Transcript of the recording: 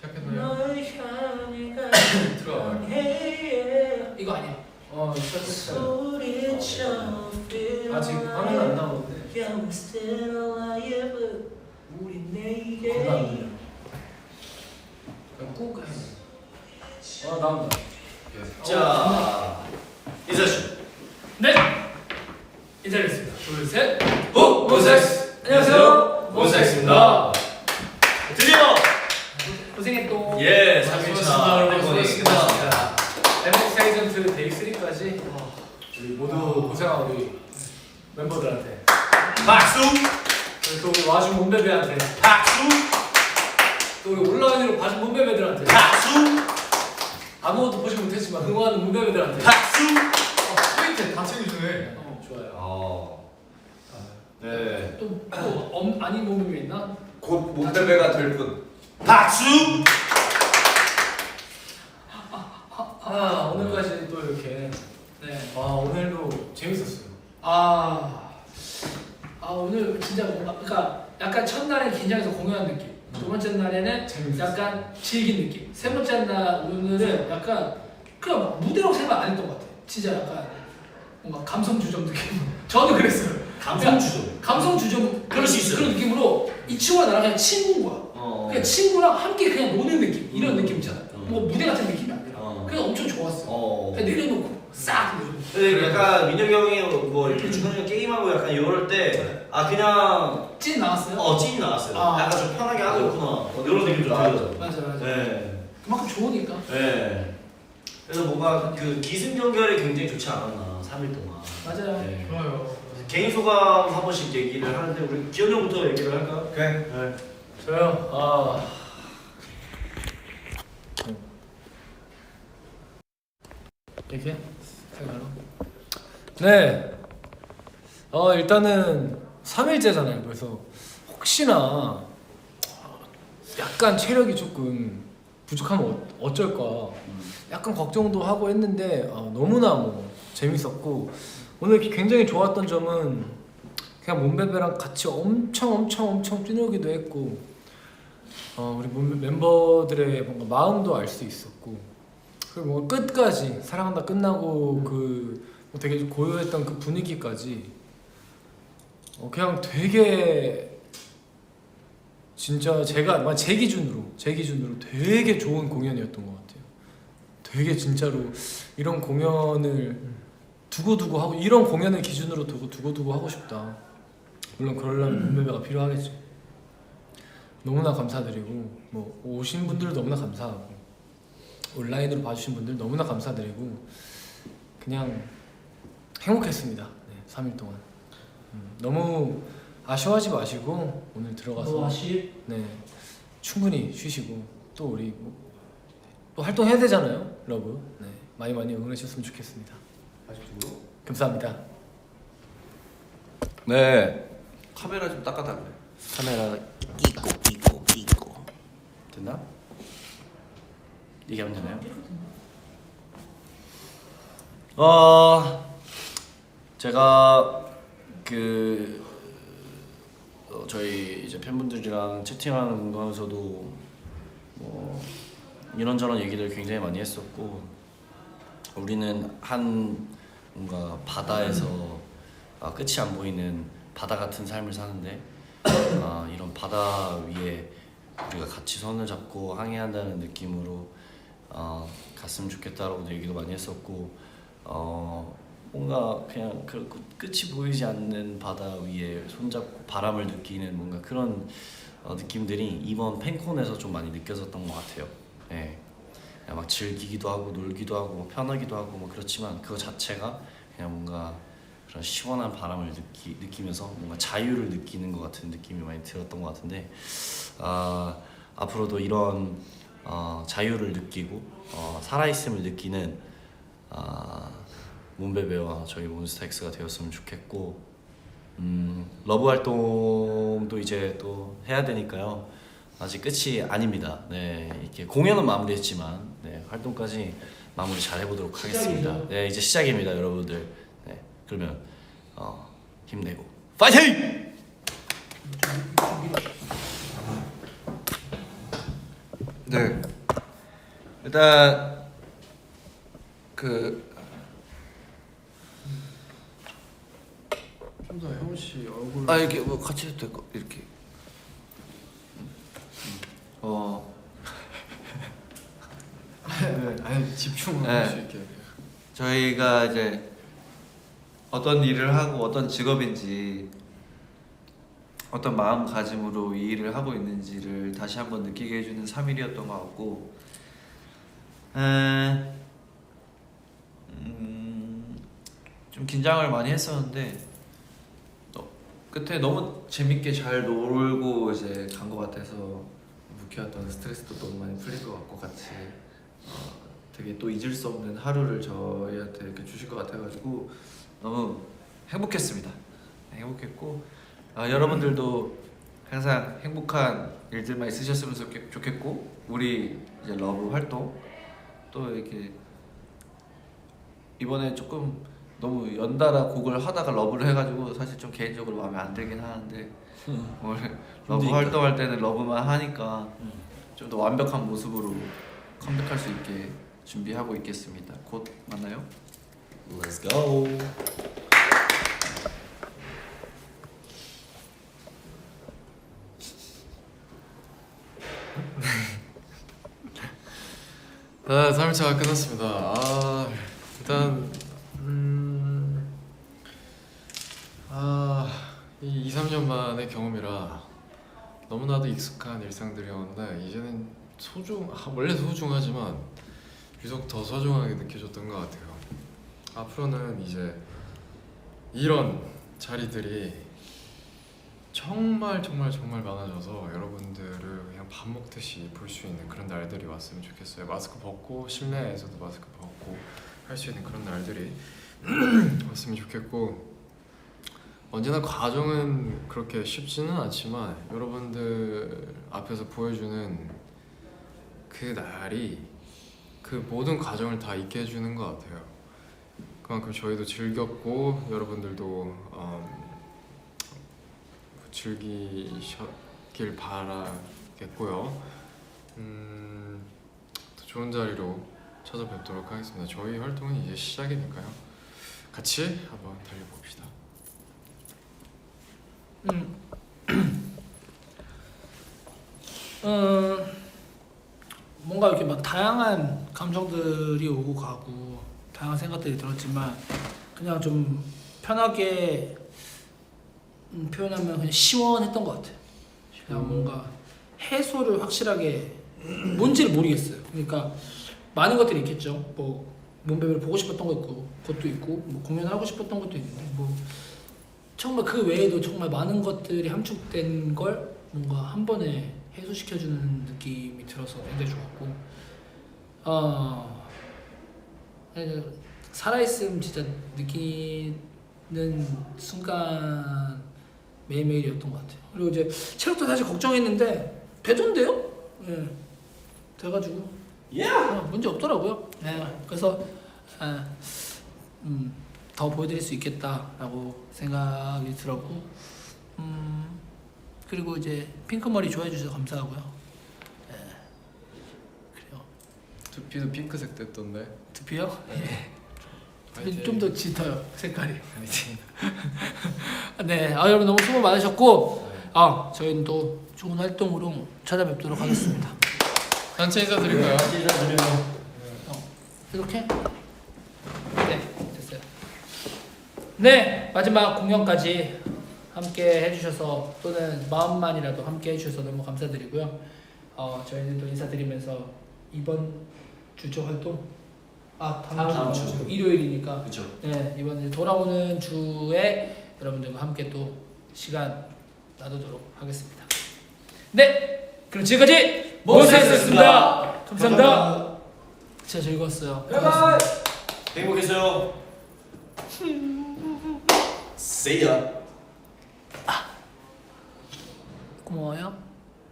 시작했나요? 들어와. 이거 아니야. 어 시작했어요. 아직 화면 안 나오는데. 그냥 꾹 해. 아 나온다. 자 이사씨 네. 인사드리겠습니다. 둘, 셋. 오 몬스타엑스 안녕하세요. 몬스타엑스입니다 드디어 고생했또. 예 수고하셨습니다, 여러분. 3일차 수고하셨습니다. 에먹스 에이전트 데이 3까지 우리 모두 고생한 우리 멤버들한테 박수 그리고 또 우리 와준 몸베베한테 박수 또 우리 온라인으로 봐준 몸베베들한테 박수 아무것도 보지 못했지만 응원하는 몸베베들한테 박수 트위터 다 챙겨주네. 어 좋아요. 어, 네곧 또또 엄 아닌 몸이 있나? 몸베베가 될뿐 박수 아 오늘까지 또 이렇게 네. 아 오늘도 재밌었어요. 아, 아 오늘 진짜 뭔가 그러니까 약간 첫날에 긴장해서 공연한 느낌. 두 번째 날에는 재밌었어요. 약간 즐긴 느낌. 세 번째 날 오늘은 약간 그냥 막 무대라고 생각 안 했던 것 같아. 진짜 약간 뭔가 감성 주점 느낌. 저는 그랬어요. 감성 주죠 감성 주점 그럴 수 있어요. 그런 느낌으로 이 친구가 나랑 그냥 친구인 거야. 어 그냥 친구랑 함께 그냥 노는 느낌 이런 음. 느낌 있잖아. 음. 뭐 무대 같은 느낌이 아니라. 어. 그냥 엄청 좋았어. 어. 그냥 내려놓고 싹 내려놓고. 근데 약간 민혁이 형이 뭐 이렇게 중간중간 게임하고 약간 이럴 때 아 그냥 찐 나왔어요? 어 찐이 나왔어요 아. 약간 좀 편하게 하고 있구나 어, 이런 느낌 좀 들어요 맞아 맞아. 네. 그만큼 좋으니까. 네. 그래서 뭔가 그 기승전결이 굉장히 좋지 않았나 3일 동안. 맞아요. 네. 좋아요. 개인 소감 한 번씩 얘기를 하는데 우리 기현 형부터 얘기를 할까요? 오케이. 네. 저요. 아. 이렇게 생각로. 네. 어 일단은 3일째잖아요. 그래서 혹시나 약간 체력이 조금 부족하면 어- 어쩔까 약간 걱정도 하고 했는데 어, 너무나 뭐 재밌었고 오늘 굉장히 좋았던 점은 그냥 몸베베랑 같이 엄청 엄청 엄청 뛰놀기도 했고 어, 우리 몸- 멤버들의 뭔가 마음도 알 수 있었고 그리고 뭔가 끝까지 사랑한다 끝나고 그뭐 되게 고요했던 그 분위기까지 어, 그냥 되게 진짜 제가 막제 기준으로 제 기준으로 되게 좋은 공연이었던 것 같아요. 되게 진짜로 이런 공연을 두고두고 하고 이런 공연을 기준으로 두고 두고두고 하고 싶다. 물론 그러려면 몸매가 필요하겠죠. 너무나 감사드리고 뭐 오신 분들 너무나 감사하고 온라인으로 봐주신 분들 너무나 감사드리고 그냥 행복했습니다. 네, 3일 동안 음, 너무 아쉬워하지 마시고 오늘 들어가서? 네 충분히 쉬시고 또 우리 뭐, 또 활동해야 되잖아요, 러브. 네 많이 많이 응원해 주셨으면 좋겠습니다. 감사합니다. 네 카메라 좀 닦아달래 카메라 끼고 끼고 끼고 됐나? 얘기하면 되나요? 어 제가 그 어, 저희 이제 팬분들이랑 채팅하는 거에서도 뭐 이런저런 얘기를 굉장히 많이 했었고 우리는 한 뭔가 바다에서 아, 끝이 안 보이는 바다 같은 삶을 사는데 아, 이런 바다 위에 우리가 같이 손을 잡고 항해한다는 느낌으로 어, 갔으면 좋겠다라고 얘기도 많이 했었고 어, 뭔가 그냥 그 끝- 끝이 보이지 않는 바다 위에 손잡고 바람을 느끼는 뭔가 그런 어, 느낌들이 이번 팬콘에서 좀 많이 느껴졌던 것 같아요. 예. 그냥 막 즐기기도 하고 놀기도 하고 뭐 편하기도 하고 뭐 그렇지만 그거 자체가 그냥 뭔가 그런 시원한 바람을 느끼, 느끼면서 뭔가 자유를 느끼는 것 같은 느낌이 많이 들었던 것 같은데 아, 앞으로도 이런 어, 자유를 느끼고 어, 살아있음을 느끼는 아, 몬베베와 저희 몬스타엑스가 되었으면 좋겠고 음, 러브 활동도 이제 또 해야 되니까요. 아직 끝이 아닙니다. 네, 이렇게 공연은 마무리했지만 네, 활동까지 마무리 잘 해보도록 하겠습니다. 네, 이제 시작입니다, 여러분들. 네, 그러면 어, 힘내고 파이팅! 네. 일단 그 좀 더 형우 씨 얼굴 아 이렇게 뭐 같이 해도 될거 이렇게. 어. 네, 아니 집중을 네. 할수 있게. 저희가 이제 어떤 일을 하고 어떤 직업인지 어떤 마음가짐으로 이 일을 하고 있는지를 다시 한번 느끼게 해주는 3일이었던 것 같고. 에, 음, 좀 긴장을 많이 했었는데 어, 끝에 너무 재밌게 잘 놀고 이제 간 것 같아서 묵혀왔던 스트레스도 너무 많이 풀릴 것 같고 같이 어, 되게 또 잊을 수 없는 하루를 저희한테 이렇게 주실 것 같아가지고 너무 행복했습니다. 네, 행복했고 아, 여러분들도 항상 행복한 일들만 있으셨으면 좋겠- 좋겠고 우리 이제 러브 활동 또 이렇게 이번에 조금 너무 연달아 곡을 하다가 러브를 해가지고 사실 좀 개인적으로 마음에 안 들긴 하는데 원래 러브 힘드니까. 활동할 때는 러브만 하니까 좀더 완벽한 모습으로 컴백할 수 있게 준비하고 있겠습니다. 곧 만나요. Let's go. 네, 3일차가 끝났습니다. 아, 일단 음, 아, 이 2, 3년 만의 경험이라 너무나도 익숙한 일상들이었는데 이제는 소중, 아, 원래 소중하지만 유독 더 소중하게 느껴졌던 것 같아요. 앞으로는 이제 이런 자리들이 정말 정말 정말 많아져서 여러분들을 그냥 밥 먹듯이 볼 수 있는 그런 날들이 왔으면 좋겠어요. 마스크 벗고 실내에서도 마스크 벗고 할 수 있는 그런 날들이 왔으면 좋겠고 언제나 과정은 그렇게 쉽지는 않지만 여러분들 앞에서 보여주는 그 날이 그 모든 과정을 다 있게 해주는 것 같아요. 그만큼 저희도 즐겼고 여러분들도 음, 즐기셨길 바라겠고요. 음, 더 좋은 자리로 찾아뵙도록 하겠습니다. 저희 활동은 이제 시작이니까요. 같이 한번 달려봅시다. 음. 어, 뭔가 이렇게 막 다양한 감정들이 오고 가고 다양한 생각들이 들었지만 그냥 좀 편하게 음, 표현하면 그냥 시원했던 것 같아요. 그냥 뭔가 해소를 확실하게 뭔지를 모르겠어요. 그러니까 많은 것들이 있겠죠. 뭐 몸베베를 보고 싶었던 있고 것도 있고 뭐 공연을 하고 싶었던 것도 있는데 뭐 정말 그 외에도 정말 많은 것들이 함축된 걸 뭔가 한 번에 해소시켜주는 느낌이 들어서 굉장히 좋았고. 어, 에, 살아있음 진짜 느끼는 순간 매일매일이었던 것 같아요. 그리고 이제 체력도 사실 걱정했는데 되던데요? 예. 돼가지고. 어, 문제 없더라고요. 예. 그래서 아, 음, 더 보여드릴 수 있겠다라고 생각이 들었고 음, 그리고 이제 핑크머리 좋아해 주셔서 감사하고요 예. 그래요 두피도 핑크색 됐던데. 두피요? 예. 화이팅. 좀더 짙어요 색깔이 네 아, 여러분 너무 수고 많으셨고 아 저희는 또 좋은 활동으로 찾아뵙도록 하겠습니다 단체 인사드릴까요? 어, 이렇게? 네, 됐어요. 네, 마지막 공연까지 함께 해주셔서 또는 마음만이라도 함께 해주셔서 너무 감사드리고요. 어, 저희는 또 인사드리면서 이번 주초 활동 아 다음, 다음 주, 주. 일요일이니까 그렇죠. 네 이번 돌아오는 주에 여러분들과 함께 또 시간 나누도록 하겠습니다. 네, 그럼 지금까지 모세였습니다. 감사합니다. 진짜 즐거웠어요. 행복했어요. See ya. 고마워요.